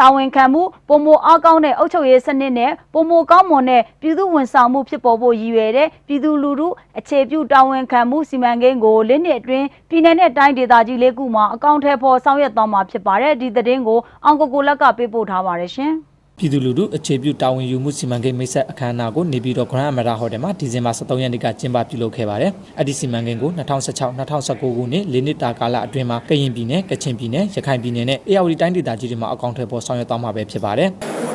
တာဝန်ခံမှုပုံမအားကောင်းတဲ့အုပ်ချုပ်ရေးစနစ်နဲ့ပုံမကောင်းမွန်တဲ့ပြည်သူဝန်ဆောင်မှုဖြစ်ပေါ်ဖို့ရည်ရွယ်တဲ့ပြည်သူလူထုအခြေပြုတာဝန်ခံမှုစီမံကိန်းကိုလေးနှစ်အတွင်းပြည်내နဲ့တိုင်းဒေသကြီးလေးခုမှာအကောင့်ထဲပေါ်ဆောင်ရွက်သွားမှာဖြစ်ပါတယ်ဒီသတင်းကိုအောင်ကိုကိုလက်ကပေးပို့ထားပါတယ်ရှင် ပြည်သူလူထုအခြေပြုတာဝန်ယူမှုစီမံကိန်းမိတ်ဆက်အခမ်းအနားကိုနေပြည်တော်ဂရန်အမရာဟိုတယ်မှာဒီဇင်ဘာ23ရက်နေ့ကကျင်းပပြုလုပ်ခဲ့ပါတယ်။အဲ့ဒီစီမံကိန်းကို2016-2019ခုနှစ်လေးနှစ်တာကာလအတွင်းမှာကရင်ပြည်နယ်၊ကချင်ပြည်နယ်၊ရခိုင်ပြည်နယ်နဲ့အေရဝတီတိုင်းဒေသကြီးတွေမှာအကောင့်ထဲပေါ်ဆောင်ရွက်သွားမှာပဲဖြစ်ပါတယ်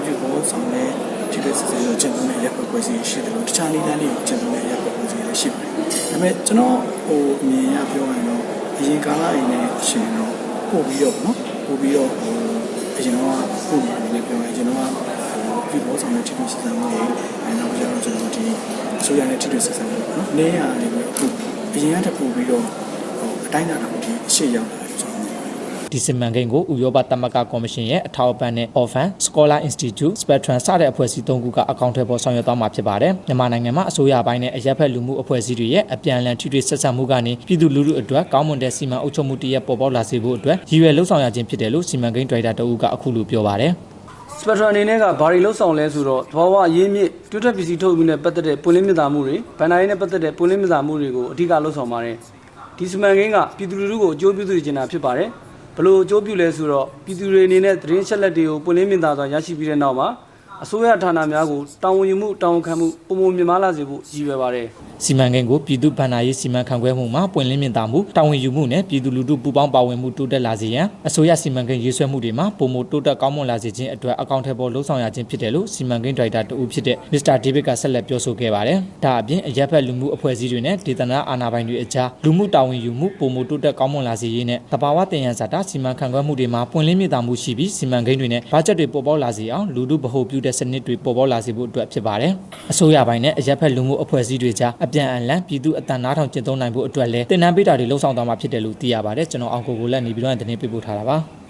ဒီဘောဆောင်တဲ့ဒီလိုစစ်စစ်ကိုကျင့်သုံးတဲ့ရပ်ကွက်စီရှိတယ်လို့တခြားနည်းလမ်းတွေကိုကျင့်သုံးတဲ့ရပ်ကွက်စီလည်းရှိပါတယ်။ဒါပေမဲ့ကျွန်တော်ဟိုအမြင်ရပြောရရင်တော့အရင်ကာလတွေနဲ့ရှင်တော့ပို့ပြီးတော့နော်ပို့ပြီးတော့ဟိုအရင်တော့ပုံမှန်လေးပြောရင်ကျွန်တော်ကဟို ဒီဘောဆောင်တဲ့ထိတွေ့စစ်ဆင်မှုတွေအဲနောက်ပြီးတော့ကျွန်တော်ဒီအစိုးရနဲ့ထိတွေ့စစ်ဆင်မှုပေါ့နော်။နေရနေပြီးအခုအရင်ကတည်းကပို့ပြီးတော့ဟိုအတိုင်းအတာတော့ဒီအရှိရောက်လာတယ်ကျွန်တော်မြင်ပါတယ်။ဒီစီမံကိန်းကိုဥရောပသမဂ္ဂကော်မရှင်ရဲ့အထောက်အပံ့နဲ့ Orphan Scholar Institute Spectrum စတဲ့အဖွဲ့အစည်း၃ခုကအကောင့်ထဲပေါ်ဆောင်ရွက်သွားမှာဖြစ်ပါတယ်။မြန်မာနိုင်ငံမှာအစိုးရပိုင်းနဲ့အရက်ဖက်လူမှုအဖွဲ့အစည်းတွေရဲ့အပြန်အလှန်ထိတွေ့ဆက်ဆံမှုကနေပြည်သူလူထုအတွက်ကောင်းမွန်တဲ့စီမံအုပ်ချုပ်မှုတရက်ပေါ်ပေါက်လာစေဖို့အတွက်ရည်ရွယ်လှုပ်ဆောင်ရခြင်းဖြစ်တယ်လို့စီမံကိန်းဒါရိုက်တာတအုပ်ကအခုလိုပြောပါတယ်။ စပက်ထရန်အနေနဲ့ကဘာတွေလှုပ်ဆောင်လဲဆိုတော့သဘာဝအရင်းမြစ်တွတ်ထွက်ပစ္စည်းထုတ်ပြီးနဲ့ပတ်သက်တဲ့ပွင့်လင်းမြင်သာမှုတွေဗန်နာရေးနဲ့ပတ်သက်တဲ့ပွင့်လင်းမြင်သာမှုတွေကိုအဓိကလှုပ်ဆောင်ပါတယ်ဒီစီမံကိန်းကပြည်သူလူထုကိုအကျိုးပြုစေချင်တာဖြစ်ပါတယ်ဘလို့အကျိုးပြုလဲဆိုတော့ပြည်သူတွေအနေနဲ့သတင်းချက်လက်တွေကိုပွင့်လင်းမြင်သာစွာရရှိပြီးတဲ့နောက်မှာ အစိုးရဌာနများကိုတာဝန်ယူမှုတာဝန်ခံမှုပုံမှန်မြင်မာလာစေဖို့ရည်ရွယ်ပါတယ်စီမံကိန်းကိုပြည်သူ့ဗဏ္ဍာရေးစီမံခန့်ခွဲမှုမှာပွင့်လင်းမြင်သာမှုတာဝန်ယူမှုနဲ့ပြည်သူလူထုပူးပေါင်းပါဝင်မှုတိုးတက်လာစေရန်အစိုးရစီမံကိန်းရေးဆွဲမှုတွေမှာပုံမတိုးတက်ကောင်းမွန်လာစေခြင်းအတွက်အကောင့်ထဲပေါ်လှုံ့ဆော်ရခြင်းဖြစ်တယ်လို့စီမံကိန်းဒါရိုက်တာတဦးဖြစ်တဲ့မစ္စတာဒေးဗစ်ကဆက်လက်ပြောဆိုခဲ့ပါတယ်။ဒါအပြင်အရက်ဖက်လူမှုအဖွဲ့အစည်းတွေနဲ့ဒေသနာအာဏာပိုင်တွေအကြားလူမှုတာဝန်ယူမှုပုံမတိုးတက်ကောင်းမွန်လာစေရေးနဲ့တဘာဝတင်ရန်စာတာစီမံခန့်ခွဲမှုတွေမှာပွင့်လင်းမြင်သာမှုရှိပြီးစီမံကိန်းတွေနဲ့ဘတ်ဂျက်တွေပေါ်ပေါက်လာစေအောင်လူထုဗဟိုပြုတဲ့စနစ်တွေပေါ်ပေါက်လာစေဖို့အတွက်ဖြစ်ပါတယ်။အစိုးရပိုင်းနဲ့အရက်ဖက်လူမှုအဖွဲ့အစည်းတွေကြားအပြန်အလှန်ပြည်သူအတန်နားထောင်ကျင့်သုံးနိုင်ဖို့အတွက်လည်းတင်နန်းပေးတာတွေလှုံ့ဆော်သွားမှာဖြစ်တယ်လို့သိရပါတယ်ကျွန်တော်အောင်ကိုကိုလက်နေပြီးတော့တင်ပြပေးပို့ထားတာပါ။